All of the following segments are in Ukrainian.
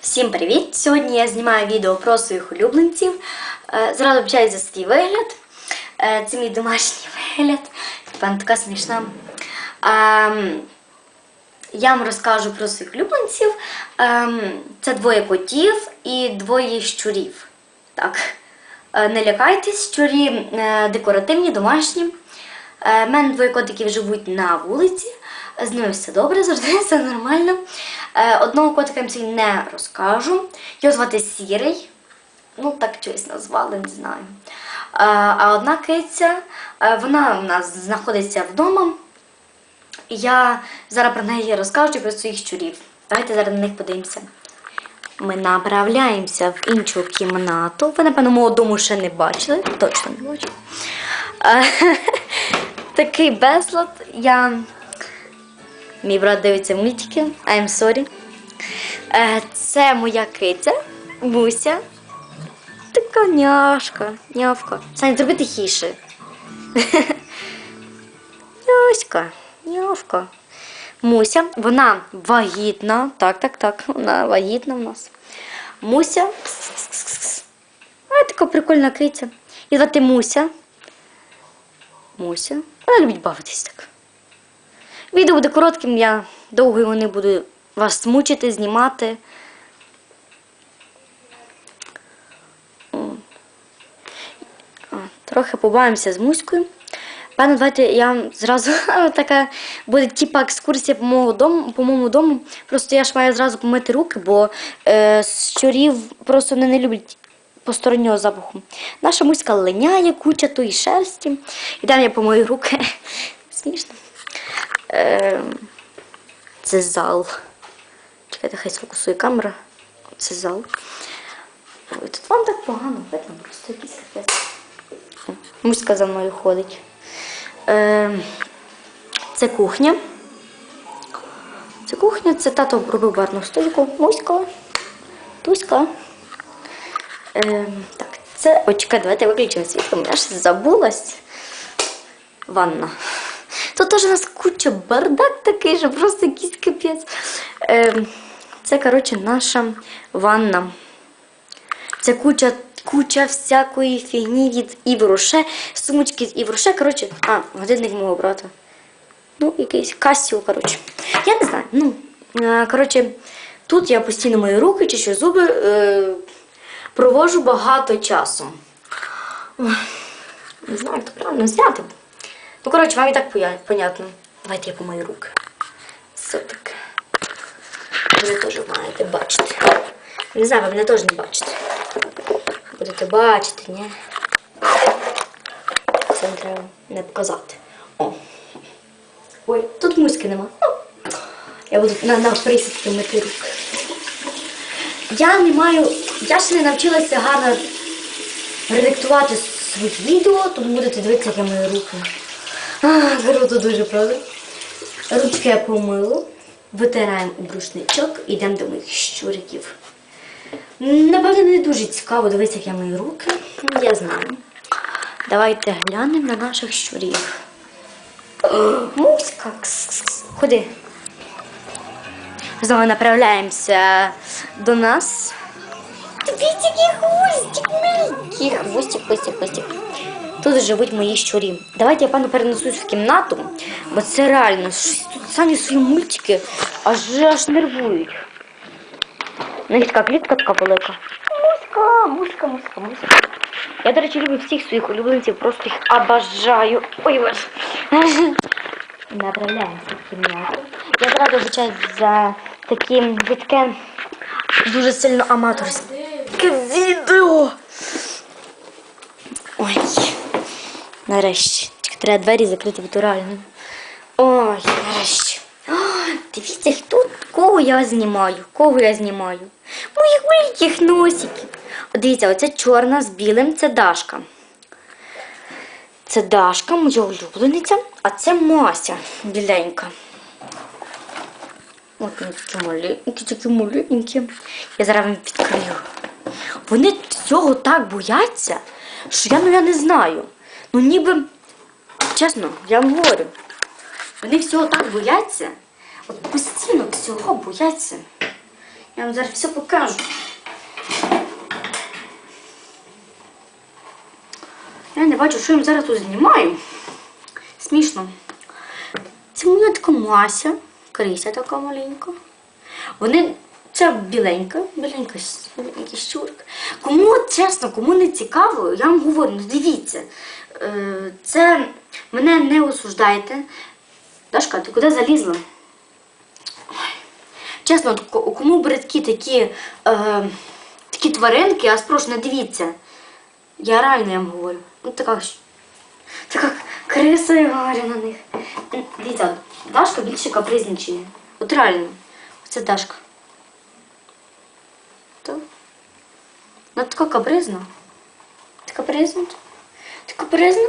Всім привіт! Сьогодні я знімаю відео про своїх улюбленців. Е, Зразу почаю за свій вигляд. Е, Це мій домашній вигляд. Певно, така смішна. Ем, Я вам розкажу про своїх улюбленців. Ем, Це двоє котів і двоє щурів. Так. Е, Не лякайтесь, щурі декоративні, домашні. У мене двоє котиків живуть на вулиці. З ними все добре, завжди все нормально. Е, Одного котика я вам не розкажу. Його звати Сірий. Ну, так щось назвали, не знаю. Е, А одна киця, е, вона у нас знаходиться вдома. І Я зараз про неї розкажу і про своїх щурів. Давайте зараз на них подивимося. Ми направляємося в іншу кімнату. Ви, напевно, мого дому ще не бачили. Точно не. Е, Такий безлад. Я... Мій брат дивиться мультики. I'm sorry. Е, Це моя киця, Муся. Така няшка, нявка. Саня, зроби тихіше. Няська, нявка. Муся, вона вагітна. Так, так, так. Вона вагітна в нас. Муся. А, така прикольна киця. І звати Муся. Муся. Вона любить бавитись так. Відео буде коротким, я довго його не буду вас мучити, знімати. Трохи побавимося з муською. Пане, давайте я зразу така буде типа екскурсія по моєму дому, по моєму дому. Просто я ж маю зразу помити руки, бо е, щурів просто вони не люблять постороннього запаху. Наша муська линяє, куча тої шерсті. Ідемо я помию руки. Смішно. Е, це зал. Чекайте, хай сфокусує камера. Це зал. Ой, тут вам так погано видно, просто якийсь капець. Муська за мною ходить. Е, це кухня. Це кухня, це тато робив барну стойку. Муська. Туська. Е, так, це. Ой, чекай, давайте виключимо світло, я ж забулась. Ванна. Тут теж у нас куча бардак такий, що просто якийсь капець. Е, це, коротше, наша ванна. Це куча, куча всякої фігні від Івроше, сумочки з Івроше. Коротше, а, годинник мого брата. Ну, якийсь Касіо, коротше. Я не знаю. Ну, е, коротше, тут я постійно мою руки, чищу зуби, е, провожу багато часу. Не знаю, то правильно зняти. Ну, коротше, вам і так понятно. Давайте я помию руки. Все таке. Ви теж маєте бачити. Не знаю, ви мене теж не бачите. Будете бачити, ні? Це не треба не показати. О. Ой, тут муськи нема. Я буду на, на присідки мити руки. Я не маю. Я ще не навчилася гарно редактувати свої відео, тому будете дивитися, як я мою руки. Круто дуже, правда? Ручки я помилу, витираємо у брушничок і йдемо до моїх щуриків. Напевно, не дуже цікаво дивитися, як я мою руки. Я знаю. Давайте глянемо на наших щурів. Муська. Ходи. Знову направляємося до нас. Дивіться, який хвостик маленький. Хвостик, хвостик, хвостик. Тут живуть мої щурі. Давайте я пану перенесусь в кімнату, бо це реально тут самі свої мультики аж аж нервують. У них така клітка така велика. Муська, муська, муська, муська. Я, до речі, люблю всіх своїх улюбленців, просто їх обожаю. Ой, ваш. Направляємося в кімнату. Я зразу вибачаю за такі таке дуже сильно аматорське відео. Ой. Нарешті. Тільки треба двері закрити то. Ой, нарешті. О, дивіться, хто кого я знімаю. Кого я знімаю? Моїх маленьких носиків. От Дивіться, оце чорна з білим це Дашка. Це Дашка, моя улюблениця, а це Мася біленька. От вони такі маленькі, такі маленькі. Я зараз вам відкрию. Вони цього так бояться, що я ну я не знаю. Ну ніби, чесно, я вам говорю. Вони всього так бояться. От постійно всього бояться. Я вам зараз все покажу. Я не бачу, що їм зараз тут знімаю. Смішно. Це моя така Мася, Крися така маленька. Вони це біленька, біленька біленький щурик. Кому чесно, кому не цікаво, я вам говорю, ну дивіться. Е, Це мене не осуждайте. Дашка, ти куди залізла? Чесно, кому бридкі такі, е, такі тваринки, я спрошу, не дивіться. Я реально вам говорю. Ну така, така криса я говорю на них. Дивіться, Дашка більше капризничає. От реально. Оце Дашка. То? Вона така капризна. Ти капризна? Ти капризна?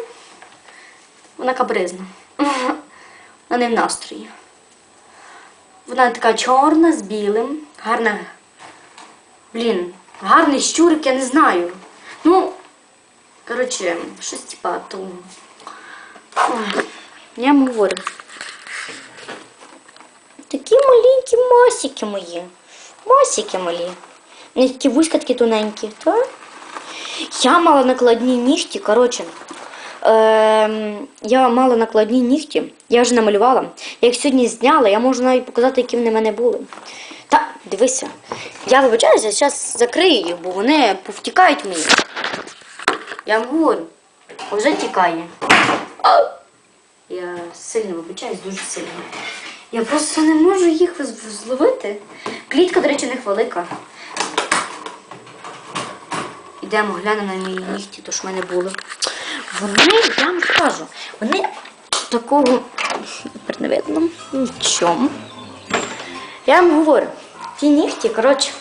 Вона капризна. Вона не в настрої. Вона така чорна з білим, гарна. Блін, гарний щурик, я не знаю. Ну, коротше, щось типа того. Я вам говорю. Такі маленькі масики мої. Масики малі. Вони такі вузька такі тоненькі. Та? Я мала накладні нігті, коротше. Ем, я мала накладні нігті, я вже намалювала. Я їх сьогодні зняла, я можу навіть показати, які вони в мене були. Та, дивися, я вибачаюся, зараз закрию їх, бо вони повтікають мені. Я вам говорю, вже тікає. Я сильно вибачаюсь, дуже сильно. Я просто не можу їх зловити. Клітка, до речі, не велика. Ідемо, глянемо на мої нігті, то ж в мене були. Вони, я вам скажу, вони такого не видно. Нічому. Я вам говорю, ті нігті, коротше,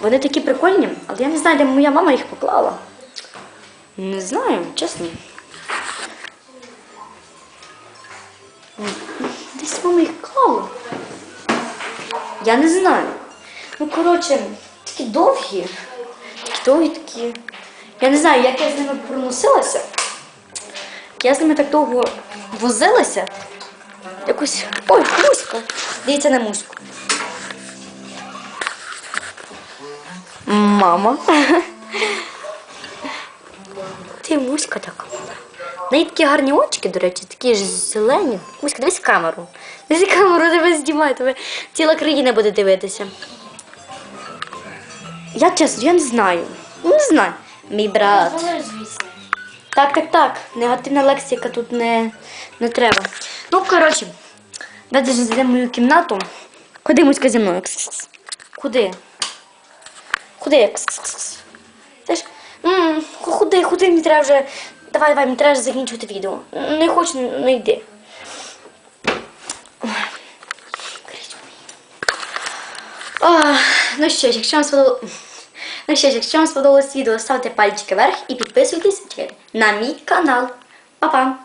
вони такі прикольні, але я не знаю, де моя мама їх поклала. Не знаю, чесно. Десь мама їх клала. Я не знаю. Ну, коротше, такі довгі. Такі. Я не знаю, як я з ними проносилася. Я з ними так довго возилася. Якось. Ой, муська. Дивіться на муську. Мама. Ти муська така. Неї такі гарні очки, до речі, такі ж зелені. Муська, дивись камеру. Дивись камеру, тебе знімає, тебе ціла країна буде дивитися. Я чесно, я не знаю. Ну, Не знаю. Мій брат. звісно. Так, так, так. Негативна лексика тут не, не треба. Ну, коротше, давайте ж зайдемо в мою кімнату. Куди муська зі мною? Куди? Куди? Кс-кс-кс. Ти ж. м, Куди, куди мені треба вже. Давай, давай, мені треба вже закінчувати відео. Не хочу, не йди. А, Ну що ж, якщо вам сподобалось... Ну що ж, якщо вам сподобалось відео, ставте пальчики вверх і підписуйтесь на мій канал. Па-па!